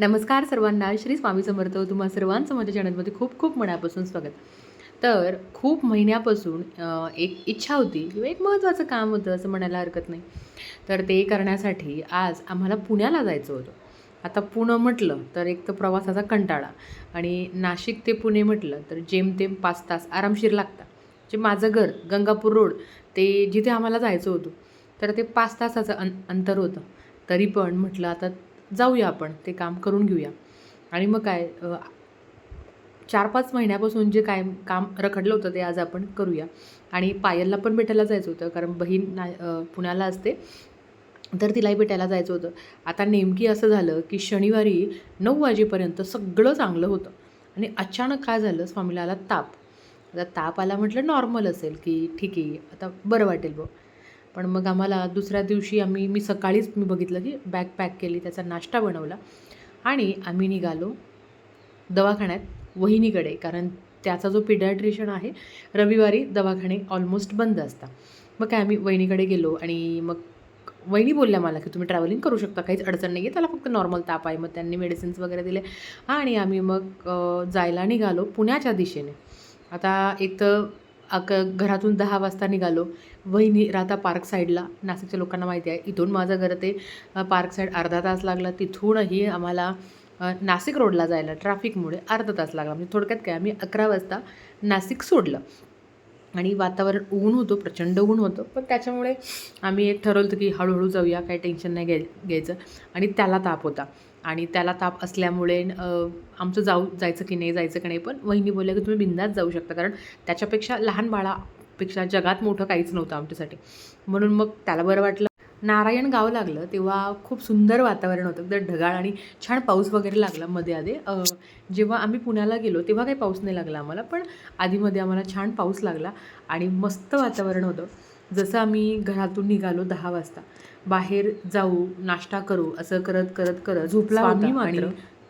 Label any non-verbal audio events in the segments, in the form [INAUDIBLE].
नमस्कार सर्वांना श्री स्वामी समर्थ तुम्हा सर्वांचं माझ्या चॅनलमध्ये खूप खूप मनापासून स्वागत. तर खूप महिन्यापासून एक इच्छा होती किंवा एक महत्त्वाचं काम होतं असं म्हणायला हरकत नाही. तर ते करण्यासाठी आज आम्हाला पुण्याला जायचं होतं. आता पुणं म्हटलं तर एक तर प्रवासाचा कंटाळा आणि नाशिक ते पुणे म्हटलं तर जेमतेम पाच तास आरामशीर लागतात. जे माझं घर गंगापूर रोड ते जिथे आम्हाला जायचं होतं तर ते पाच तासाचं अं अंतर होतं. तरी पण म्हटलं आता जाऊया आपण ते काम करून घेऊया. आणि मग काय चार पाच महिन्यापासून जे काय काम रखडलं होतं ते आज आपण करूया. आणि पायलला पण भेटायला जायचं होतं कारण बहीण ना पुण्याला असते. तर तिलाही भेटायला जायचं होतं. आता नेमकी असं झालं की शनिवारी नऊ वाजेपर्यंत सगळं चांगलं होतं. आणि अचानक काय झालं स्वामीला आला ताप. आता ताप आला म्हटलं नॉर्मल असेल की ठीक आहे आता बरं वाटेल बघ पण मग आम्हाला दुसऱ्या दिवशी आम्ही मी सकाळीच मी बघितलं की बॅग पॅक केली त्याचा नाश्ता बनवला आणि आम्ही निघालो दवाखान्यात वहिनीकडे कारण त्याचा जो पिडॅट्रिशन आहे रविवारी दवाखाने ऑलमोस्ट बंद असतात मग काय आम्ही वहिनीकडे गेलो आणि मग वहिनी बोलल्या मला की तुम्ही ट्रॅव्हलिंग करू शकता काहीच अडचण नाही आहे त्याला फक्त नॉर्मल ताप आहे मग त्यांनी मेडिसिन्स वगैरे दिले आणि आम्ही मग जायला निघालो पुण्याच्या दिशेने. आता एक तर अक घरातून दहा वाजता निघालो. वहिनी राहता पार्क साईडला. नाशिकच्या लोकांना माहिती आहे इथून माझं घर ते पार्क साईड अर्धा तास लागला. तिथूनही आम्हाला नाशिक रोडला जायला ट्रॅफिकमुळे अर्धा तास लागला. म्हणजे थोडक्यात काय आम्ही अकरा वाजता नाशिक सोडलं. आणि वातावरण ऊन होतं प्रचंड ऊन होतं. पण त्याच्यामुळे आम्ही एक ठरवलं होतं की हळूहळू जाऊया काही टेन्शन नाही घ्याय घ्यायचं. आणि त्याला ताप होता. आणि त्याला ताप असल्यामुळे आमचं जाऊ जायचं की नाही जायचं की नाही पण वहिनी बोलल्या की तुम्ही बिंदात जाऊ शकता. कारण त्याच्यापेक्षा लहान बाळापेक्षा जगात मोठं काहीच नव्हतं आमच्यासाठी. म्हणून मग त्याला बरं वाटलं. नारायण गाव लागलं तेव्हा खूप सुंदर वातावरण होतं. एकदम ढगाळ आणि छान पाऊस वगैरे लागला मध्ये आधी. जेव्हा आम्ही पुण्याला गेलो तेव्हा काही पाऊस नाही लागला आम्हाला पण आधीमध्ये आम्हाला छान पाऊस लागला आणि मस्त वातावरण होतं. जसं आम्ही घरातून निघालो दहा वाजता. बाहेर जाऊ नाश्ता करू असं करत करत करत झोपला मात्र आणि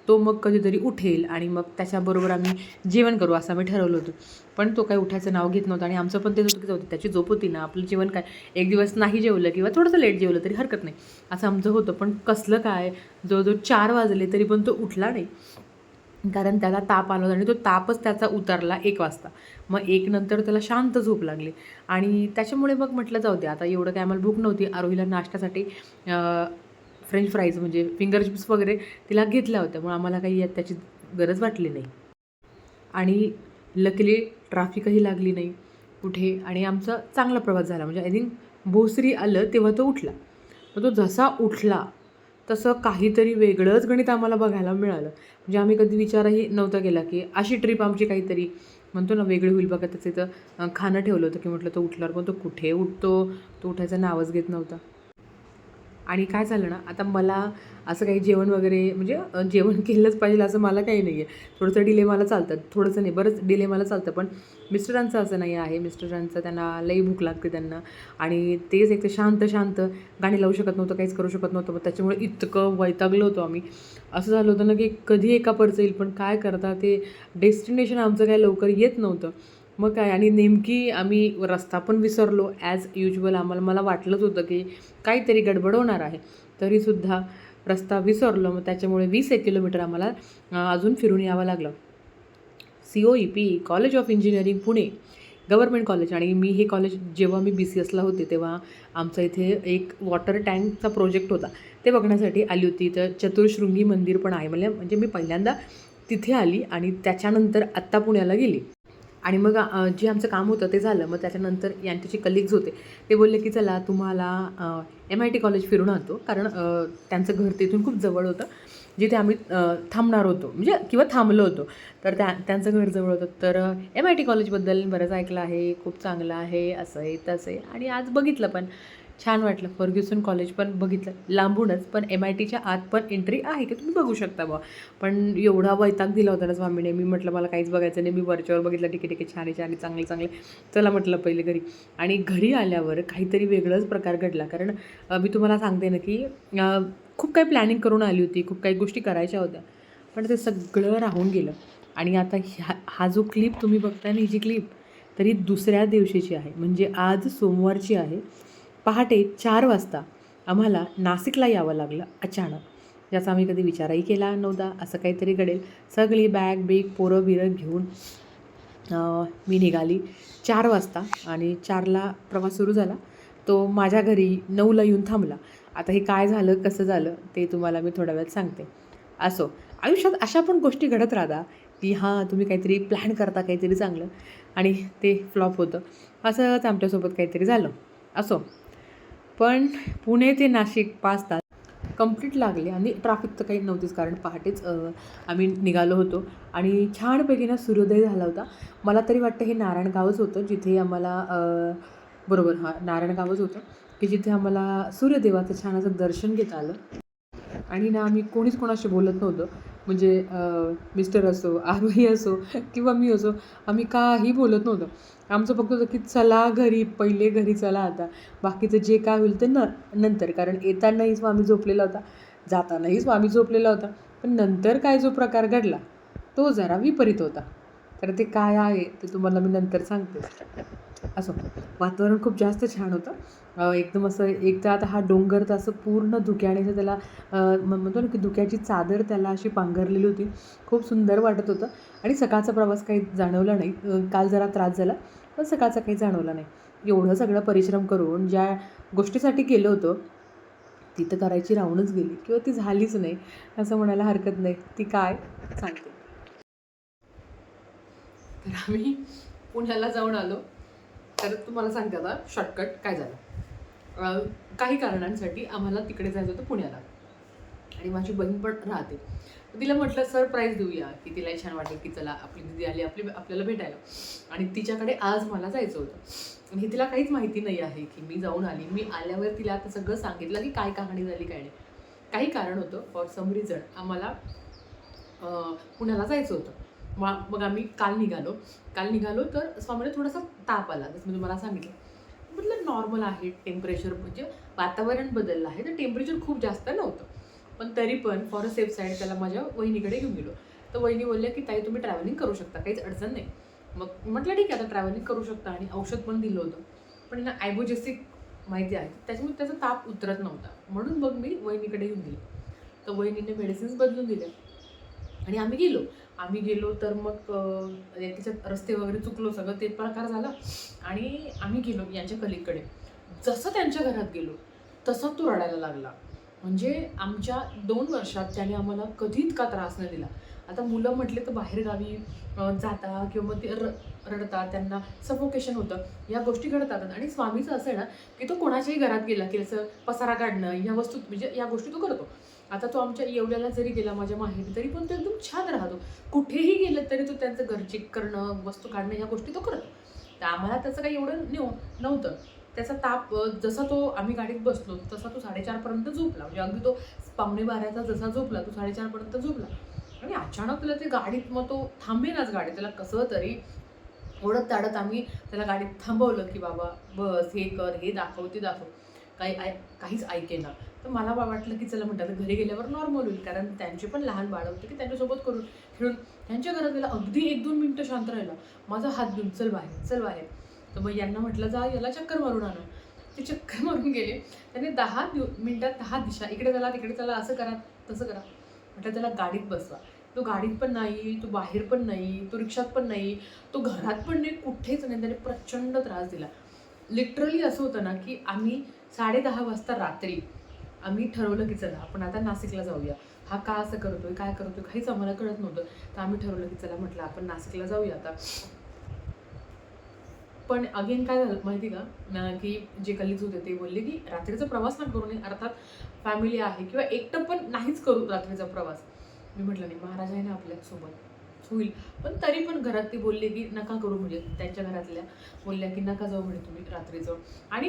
तो मग कधीतरी उठेल आणि मग त्याच्याबरोबर आम्ही जेवण करू असं आम्ही ठरवलं होतं. पण तो काही उठायचं नाव घेत नव्हता आणि आमचं पण ते चुकीचं होतं. त्याची झोप होती ना आपलं जेवण काय एक दिवस नाही जेवलं किंवा थोडंसं लेट जेवलं तरी हरकत नाही. असं आमचं होतं. पण कसलं काय जवळजवळ चार वाजले तरी पण तो उठला नाही. कारण त्याला ताप आला होता आणि तो तापच त्याचा उतरला एक वाजता. मग एक नंतर त्याला शांत झोप लागली. आणि त्याच्यामुळे मग म्हटलं जाऊ दे आता एवढं काय आम्हाला भूक नव्हती. आरोहीला नाश्त्यासाठी फ्रेंच फ्राईज म्हणजे फिंगर चिप्स वगैरे तिला घेतल्या होत्या. मग आम्हाला काही त्याची गरज वाटली नाही. आणि लकीली ट्रॅफिकही लागली नाही कुठे आणि आमचा चांगला प्रवास झाला. म्हणजे आय थिंक भोसरी आलं तेव्हा तो उठला. मग तो जसा उठला तसं काहीतरी वेगळंच गणित आम्हाला बघायला मिळालं. म्हणजे आम्ही कधी विचारही नव्हता केला की अशी ट्रिप आमची काहीतरी. म्हणतो ना वेगळी होईल बघा त्याचं इथं खाणं ठेवलं होतं की म्हटलं तो उठल्यावर पण तो कुठे उठतो? तो उठायचं नावच घेत नव्हता. आणि काय झालं ना आता मला असं काही जेवण वगैरे म्हणजे जेवण [LAUGHS] केलंच पाहिजे असं मला काही नाही आहे थोडंसं डिले मला चालतं. थोडंसं नाही बरंच डिले मला चालतं. पण मिस्टरांचं असं नाही आहे. मिस्टरांचं त्यांना लई भूक लागते त्यांना. आणि तेच एक तर शांत शांत गाणी लावू शकत नव्हतं काहीच करू शकत नव्हतं. मग त्याच्यामुळे इतकं वैतागलो होतो आम्ही. असं झालं होतं ना की कधी एका परचं येईल पण काय करता ते डेस्टिनेशन आमचं काय लवकर येत नव्हतं. मग काय? आणि नेमकी आम्ही रस्ता पण विसरलो. ॲज युजल आम्हाला मला वाटलंच होतं की काहीतरी गडबड होणार आहे. तरीसुद्धा रस्ता विसरलो. मग त्याच्यामुळे वीस एक किलोमीटर आम्हाला अजून फिरून यावं लागलं. C O E P college of engineering Pune. Government college आणि मी हे कॉलेज जेव्हा मी बी सी एसला होते तेव्हा आमचा इथे एक वॉटर टँकचा प्रोजेक्ट होता. ते बघण्यासाठी आली होती. तर चतुर्शृंगी मंदिर पण आहे. म्हणजे म्हणजे मी पहिल्यांदा तिथे आली आणि त्याच्यानंतर आत्ता पुण्याला गेली. आणि मग जे आमचं काम होतं ते झालं. मग त्याच्यानंतर यांच्याचे कलिग्ज होते. ते बोलले की चला तुम्हाला एम आय टी कॉलेज फिरून आणतो. कारण त्यांचं घर तिथून खूप जवळ होतं. जिथे आम्ही थांबणार होतो. म्हणजे किंवा थांबलो होतो. तर त्या त्यांचं घर जवळ होतं. तर एम आय टी कॉलेजबद्दल बरंच ऐकलं आहे. खूप चांगलं आहे. असं आहे तसं आहे. आणि आज बघितलं पण. छान वाटलं. फर्ग्युसन कॉलेज पण बघितलं. लांबूनच पण एम आय टीच्या आत पण एंट्री आहे की तुम्ही बघू शकता बा पण एवढा वैताग दिला होता ना स्वामीने. मी म्हटलं मला काहीच बघायचं नाही. मी वरच्यावर बघितलं. ठीक आहे ठीक आहे. छान आहे छान आहे. चांगले चांगले. चला म्हटलं पहिले घरी. आणि घरी आल्यावर काहीतरी वेगळाच प्रकार घडला. कारण मी तुम्हाला सांगते ना की खूप काही प्लॅनिंग करून आली होती. खूप काही गोष्टी करायच्या होत्या. पण ते सगळं राहून गेलं. आणि आता ह्या हा जो क्लिप तुम्ही बघताय ना ही जी क्लिप तरी दुसऱ्या दिवशीची आहे. म्हणजे आज सोमवारची आहे. पहाटे चार वाजता आम्हाला नाशिकला यावं लागलं अचानक. ज्याचा आम्ही कधी विचारही केला नव्हता. असं काहीतरी घडेल. सगळी बॅग बिग पोरं बिरं घेऊन मी निघाली. चार वाजता आणि चारला प्रवास सुरू झाला. तो माझ्या घरी नऊला येऊन थांबला. आता हे काय झालं कसं झालं ते तुम्हाला मी थोड्या वेळात सांगते. असो आयुष्यात अशा पण गोष्टी घडत राहता की हां तुम्ही काहीतरी प्लॅन करता काहीतरी चांगलं आणि ते फ्लॉप होतं. असंच आमच्यासोबत काहीतरी झालं. असो पण पुणे ते नाशिक पाच तास कंप्लीट लागले आणि ट्रॅफिक तर काही नव्हतीच कारण पहाटेच आम्ही निघालो होतो. आणि छानपैकी ना सूर्योदय झाला होता. मला तरी वाटतं हे नारायणगावच होतं जिथे आम्हाला बरोबर हां नारायणगावच होतं की जिथे आम्हाला सूर्यदेवाचं छान असं दर्शन घेता आलं. आणि ना आम्ही कोणीच कोणाशी बोलत नव्हतं. म्हणजे मिस्टर असो आरोही असो किंवा मी असो आम्ही काही बोलत नव्हतो. आमचं फक्त होतं की चला घरी पहिले घरी चला आता. बाकीचं जे काय होईल ते न नंतर. कारण येतानाही स्वामी झोपलेला होता जातानाही स्वामी झोपलेला होता. पण नंतर काय जो प्रकार घडला तो जरा विपरीत होता. तर ते काय आहे ते तुम्हाला मी नंतर सांगते. असो. वातावरण खूप जास्त छान होतं. एकदम असं एक तर आता हा डोंगर तर असं पूर्ण धुक्याने असं त्याला म्हणतो ना की धुक्याची चादर त्याला अशी पांघरलेली होती. खूप सुंदर वाटत होतं. आणि सकाळचा प्रवास काही जाणवला नाही. काल जरा त्रास झाला पण सकाळचा काही जाणवला नाही. एवढं सगळं परिश्रम करून ज्या गोष्टीसाठी केलं होतं ती तर करायची राहूनच गेली किंवा ती झालीच नाही असं म्हणायला हरकत नाही. ती काय? सांगते. तर आम्ही पुण्याला जाऊन आलो. तर तुम्हाला सांगते आता शॉर्टकट काय झालं? काही कारणांसाठी आम्हाला तिकडे जायचं होतं पुण्याला. आणि माझी बहीण पण राहते. तिला म्हटलं सरप्राईज देऊया. की तिला छान वाटेल की चला आपली दिदी आली आपली आपल्याला भेटायला. आणि तिच्याकडे आज मला जायचं होतं. आणि हे तिला काहीच माहिती नाही आहे की मी जाऊन आली. मी आल्यावर तिला आता सगळं सांगितलं की काय कहाणी झाली काय नाही. काही कारण होतं. फॉर सम रिझन आम्हाला पुण्याला जायचं होतं. मग मग आम्ही काल निघालो. काल निघालो तर स्वामीला थोडासा ताप आला. जसं मी तुम्हाला सांगितलं. म्हटलं नॉर्मल आहे टेम्परेचर म्हणजे वातावरण बदललं आहे. तर टेम्परेचर खूप जास्त नव्हतं. पण तरी पण फॉर अ सेफ साईड त्याला माझ्या वहिनीकडे घेऊन गेलो. तर वहिनी बोलल्या की ताई तुम्ही ट्रॅव्हलिंग करू शकता. काहीच अडचण नाही. मग म्हटलं ठीक आहे आता ट्रॅव्हलिंग करू शकता. आणि औषध पण दिलं होतं. पण ना आयबोजेसिक माहिती आहे. त्याच्यामुळे त्याचा ताप उतरत नव्हता. म्हणून मग मी वहिनीकडे घेऊन गेले. तर वहिनीने मेडिसिन्स बदलून दिल्या. आणि आम्ही गेलो. आम्ही गेलो तर मग अं, त्याच्यात रस्ते वगैरे चुकलो सगळं ते प्रकार झाला. आणि आम्ही गेलो यांच्या कलीकडे. जसं त्यांच्या घरात गेलो तसं तो रडायला लागला. म्हणजे आमच्या दोन वर्षात त्याने आम्हाला कधी इतका त्रास नाही दिला. आता मुलं म्हटले तर बाहेरगावी जाता किंवा मग ते र रडतात त्यांना सफोकेशन होतं या गोष्टी घडतात. आणि स्वामीचं असं आहे ना की तो कोणाच्याही घरात गेला की असं पसारा काढणं ह्या वस्तू म्हणजे या गोष्टी तो करतो. आता तो आमच्या येवल्याला जरी गेला माझ्या माहेरी तरी पण तो एकदम छान राहतो. कुठेही गेलं तरी तो त्यांचं घर चेक करणं वस्तू काढणं ह्या गोष्टी तो करतो. तर आम्हाला त्याचं काही एवढं नेव नव्हतं. त्याचा ताप जसा तो आम्ही गाडीत बसलो तसा तो साडेचारपर्यंत झोपला. म्हणजे अगदी तो पावणे बाराचा जसा झोपला तो साडेचारपर्यंत झोपला. आणि अचानक त्याला ते गाडीत मग तो थांबेनाच गाडी त्याला कसं तरी ओढत ताडत आम्ही त्याला गाडीत थांबवलं की बाबा बस हे कर हे दाखव ते दाखव. काही आय काहीच ऐकेना. तर मला बा- वाटलं की चला म्हणतात घरी गेल्यावर नॉर्मल होईल. कारण त्यांचे पण लहान बाळ होते की त्यांच्यासोबत करून खेळून त्यांच्या घरात गेला अगदी एक दोन मिनटं शांत राहिला. माझा हात घेऊन चल बाहेर चल बाहेर. तर मग यांना म्हटलं जा याला चक्कर मारून आणा. ते चक्कर मारून गेले. त्याने दहा दिव मिनटात दहा दिशा इकडे चला तिकडे चला असं करा तसं करा. म्हटलं त्याला गाडीत बसवा. तो गाडीत पण नाही तो बाहेर पण नाही तो रिक्षात पण नाही तो घरात पण नाही कुठेच नाही. त्याने प्रचंड त्रास दिला. लिटरली असं होतं ना की आम्ही साडे दहा वाजता रात्री आम्ही ठरवलं की चला आपण आता नाशिकला जाऊया. हा का असं करतोय काय करतोय काहीच आम्हाला कळत नव्हतं. तर आम्ही ठरवलं की चला म्हटलं आपण नाशिकला जाऊया आता. पण अगेन काय झालं माहिती का? की जे कलिग्स होते ते बोलले की रात्रीचा प्रवास ना करू नये. अर्थात फॅमिली आहे किंवा एकटं पण नाहीच करू रात्रीचा प्रवास. मी म्हटलं नाही महाराज आहे ना आपल्यासोबत होईल. पण तरी पण घरात ती बोलली की नका करू म्हणजे त्यांच्या घरातल्या बोलल्या की नका जाऊ म्हणे तुम्ही रात्रीचं. आणि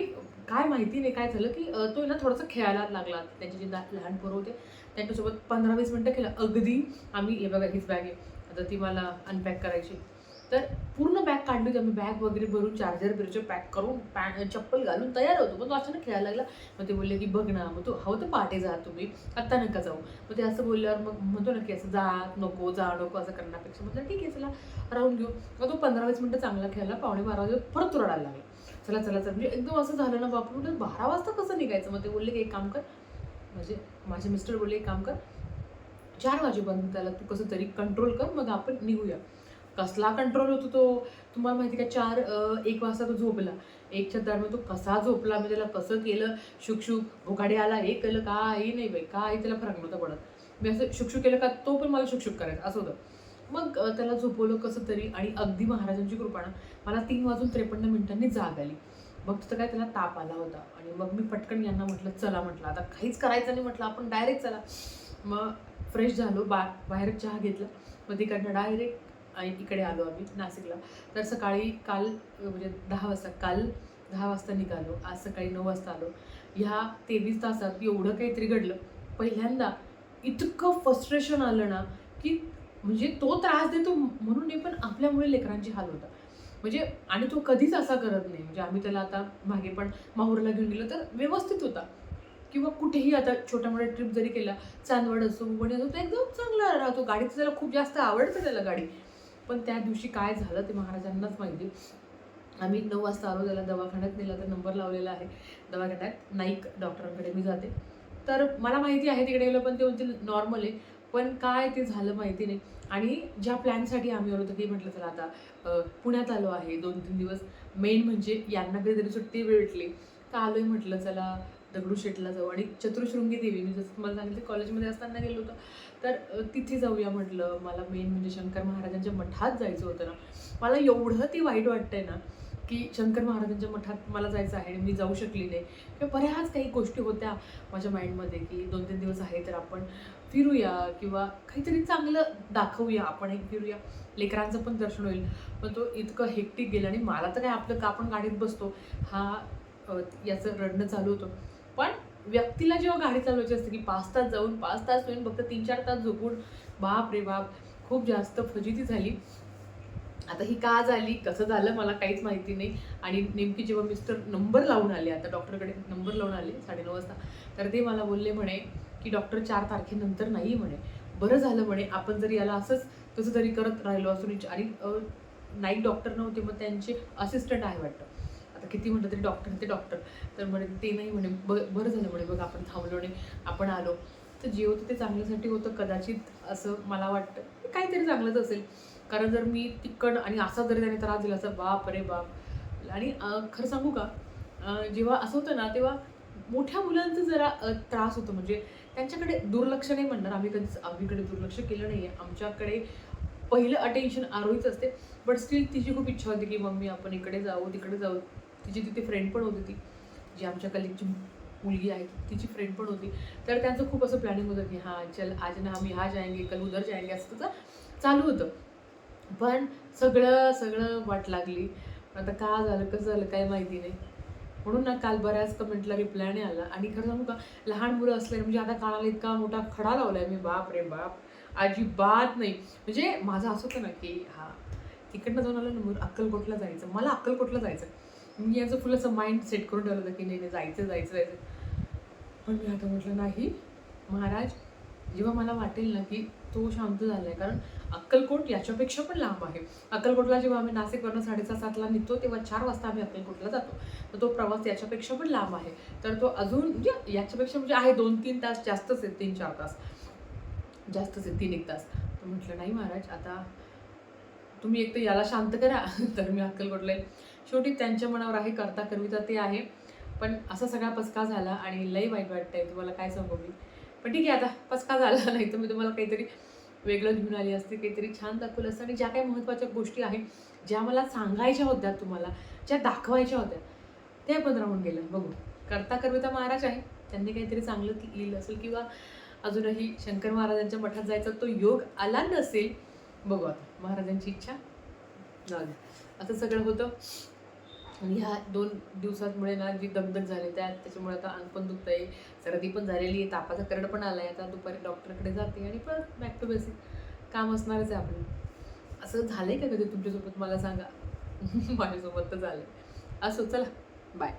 काय माहिती नाही काय झालं की तो ना थोडासा खेळायला लागला. त्यांचे जे लहान पोरं होते त्यांच्यासोबत पंधरा वीस मिनटं खेळला. अगदी आम्ही हे बघा हीच बॅग आहे. आता ती मला अनपॅक करायची. तर पूर्ण बॅग काढली होती आम्ही बॅग वगैरे भरून चार्जर बिर्जर पॅक करून पॅन चप्पल घालून तयार होतो. मग तो अचानक खेळायला लागला. मग ते बोलले की बघ ना मग तू हवं तर पहाटे जा तुम्ही. आत्ता नका जाऊ. मग ते असं बोलल्यावर मग म्हणतो ना की असं जा नको जा नको असं करण्यापेक्षा म्हटलं ठीक आहे चला राहून घेऊ. मग तो पंधरा वीस मिनटं चांगला खेळला. पावणे बारा वाजे परत रडायला लागला. चला चला चला. म्हणजे एकदम असं झालं ना बापू म्हटलं बारा वाजता कसं निघायचं? मग ते बोलले की एक काम कर म्हणजे माझे मिस्टर बोलले एक काम कर चार वाजेपर्यंत त्याला तू कसं तरी कंट्रोल कर मग आपण निघूया. कसला कंट्रोल होतो तो? तुम्हाला माहिती का? चार एक वाजता तो झोपला. एकच्या दरम्यान तो कसा झोपला? मी त्याला कसं केलं? शुकशुक भोकाडे आला हे केलं काही नाही बाई काही त्याला फरक नव्हता पडत. मी असं शुकशुक केलं का तो पण मला शुकशुक करायचा असं होतं. मग त्याला झोपवलं कसं तरी आणि अगदी महाराजांची कृपानं मला तीन वाजून त्रेपन्न मिनिटांनी जाग आली. मग तिथं काय त्याला ताप आला होता आणि मग मी पटकन यांना म्हटलं चला म्हटलं आता काहीच करायचं नाही म्हटलं आपण डायरेक्ट चला. मग फ्रेश झालो बा बाहेर चहा घेतला. मग तिकडनं डायरेक्ट इकडे आलो आम्ही नाशिकला. तर सकाळी काल म्हणजे दहा वाजता काल दहा वाजता निघालो. आज सकाळी नऊ वाजता आलो. ह्या तेवीस तासात एवढं काहीतरी घडलं. पहिल्यांदा इतकं फ्रस्ट्रेशन आलं ना की म्हणजे तो त्रास देतो म्हणून नाही पण आपल्यामुळे लेकरांची हाल होता. म्हणजे आणि तो कधीच असा करत नाही. म्हणजे आम्ही त्याला आता मागे पण माहूरला घेऊन गेलो तर व्यवस्थित होता. किंवा कुठेही आता छोट्या मोठ्या ट्रिप जरी केला चांदवड असो मुंबई असो तो एकदम चांगला राहतो. गाडीचं त्याला खूप जास्त आवडतं त्याला गाडी. पण त्या दिवशी काय झालं ते महाराजांनाच माहिती. आम्ही नऊ वाजता आलो त्याला दवाखान्यात नेला तर नंबर लावलेला आहे दवाखान्यात नाईक डॉक्टरांकडे मी जाते. तर मला माहिती आहे तिकडे गेलं पण ते म्हणजे नॉर्मल आहे पण काय ते झालं माहिती नाही. आणि ज्या प्लॅनसाठी आम्ही आलो होतो की म्हटलं चला आता पुण्यात आलो आहे दोन तीन दिवस. मेन म्हणजे यांना कधीतरी सुट्टी भेटली. तर आलो आहे म्हटलं चला दगडूशेठला जाऊ आणि चतुर्शृंगी देवी मी जसं तुम्हाला सांगितलं कॉलेजमध्ये असताना गेलो होतो. तर तिथे जाऊया म्हटलं. मला मेन म्हणजे शंकर महाराजांच्या मठात जायचं होतं ना. मला एवढं ते वाईट वाटतंय ना की शंकर महाराजांच्या मठात मला जायचं आहे आणि मी जाऊ शकली नाही. किंवा बऱ्याच काही गोष्टी होत्या माझ्या माइंडमध्ये की दोन तीन दिवस आहे तर आपण फिरूया किंवा काहीतरी चांगलं दाखवूया आपण एक फिरूया. लेकरांचं पण दर्शन होईल. पण तो इतकं हेक्टिक गेलं आणि मला तर काय आपलं का आपण गाडीत बसतो? हा याचं रडणं चालू होतं. पण व्यक्तीला जेव्हा गाडी चालवायची असते की पाच तास जाऊन पाच तास होईन फक्त तीन चार तास झोपून बाप रे बाप खूप जास्त फजिती झाली. आता ही का झाली कसं झालं मला काहीच माहिती नाही. आणि नेमकी जेव्हा मिस्टर नंबर लावून आले आता डॉक्टरकडे नंबर लावून आले साडेनऊ वाजता तर ते मला बोलले म्हणे की डॉक्टर चार तारखेनंतर नाही म्हणे. बरं झालं म्हणे आपण जर याला असंच कसं तरी करत राहिलो असून आणि नाईट डॉक्टर नव्हते मग त्यांचे असिस्टंट आहे वाटतं. आता किती म्हटलं तरी डॉक्टर ते डॉक्टर तर म्हणे ते नाही म्हणे ब बरं झालं म्हणे बघ आपण थांबलो आणि आपण आलो. तर जे होतं ते चांगल्यासाठी होतं कदाचित असं मला वाटतं. काहीतरी चांगलंच असेल. कारण जर मी तिकड आणि असा जरी त्याने त्रास दिला असं बाप रे बाप. आणि खरं सांगू का? जेव्हा असं होतं ना तेव्हा मोठ्या मुलांचं जरा त्रास होतो. म्हणजे त्यांच्याकडे दुर्लक्ष नाही म्हणणार. आम्ही कधीच आम्हीकडे दुर्लक्ष केलं नाही आहे आमच्याकडे पहिलं अटेन्शन आरोहीच असते. बट स्टील तिची खूप इच्छा होती की मम्मी आपण इकडे जाऊ तिकडे जाऊ. तिची तिथे फ्रेंड पण होती ती जी आमच्या कलिकची मुलगी आहे तिची फ्रेंड पण होती. तर त्यांचं खूप असं प्लॅनिंग होतं की हां चल आज ना आम्ही हा जायंगे कल उधर जाएंगे असं तसं चालू होतं. पण सगळं सगळं वाट लागली. आता का झालं कसं झालं काय माहिती नाही. म्हणून ना काल बऱ्याच कमेंटला रिप्लाय नाही आला. आणि खरं सांगू का लहान मुलं असले म्हणजे आता कानाला इतका मोठा खडा लावलाय मी बाप रे बाप अजिबात नाही. म्हणजे माझं असं होतं ना की हा तिकडनं जाऊन आलं ना मग अक्कलकोटला जायचं. मला अक्कलकोटला जायचं मी याचं फुल असं माइंड सेट करून ठेवलं होतं की नाही नाही जायचं जायचं जायचं. पण मी आता म्हटलं नाही महाराज जेव्हा मला वाटेल ना की तो शांत झाला आहे कारण अक्कलकोट याच्यापेक्षा पण लांब आहे. अक्कलकोटला जेव्हा आम्ही नाशिकवरनं साडेसहा सातला निघतो तेव्हा चार वाजता आम्ही अक्कलकोटला जातो. तर तो प्रवास याच्यापेक्षा पण लांब आहे. तर तो अजून म्हणजे याच्यापेक्षा म्हणजे आहे दोन तीन तास जास्तच आहे तीन चार तास. जास्तच आहे तीन एक तास. तर म्हटलं नाही महाराज आता तुम्ही एक तर याला शांत करा [LAUGHS] तर मी अक्कलकोटला शेवटी त्यांच्या मनावर आहे करता करविता ते आहे. पण असा सगळा पचका झाला आणि लई वाईट वाटतंय तुम्हाला काय सांगू मी. पण ठीक आहे आता पचका झाला [LAUGHS] नाही तर मी तुम्हाला काहीतरी वेगळं घेऊन आली असते काहीतरी छान दाखवलं असतं. आणि ज्या काही महत्त्वाच्या गोष्टी आहेत ज्या मला सांगायच्या होत्या तुम्हाला ज्या दाखवायच्या होत्या त्या पण राहून गेलं. बघू करता करविता महाराज आहे. त्यांनी काहीतरी चांगलं येईल असेल किंवा अजूनही शंकर महाराजांच्या मठात जायचा तो योग आला नसेल बघू आता. महाराजांची इच्छा. जाऊ असं सगळं होतं. आणि ह्या दोन दिवसांमुळे ना जी दगदग झाली त्या त्याच्यामुळे आता अंग पण दुखत आहे सर्दी पण झालेली आहे तापाचा करड पण आला आहे आता दुपारी डॉक्टरकडे जाते आणि परत बॅक टू बेसिक काम असणारच आहे आपलं. असं झालं आहे का कधी तुमच्यासोबत? मला सांगा. [LAUGHS] माझ्यासोबत तर झालं असो चला. बाय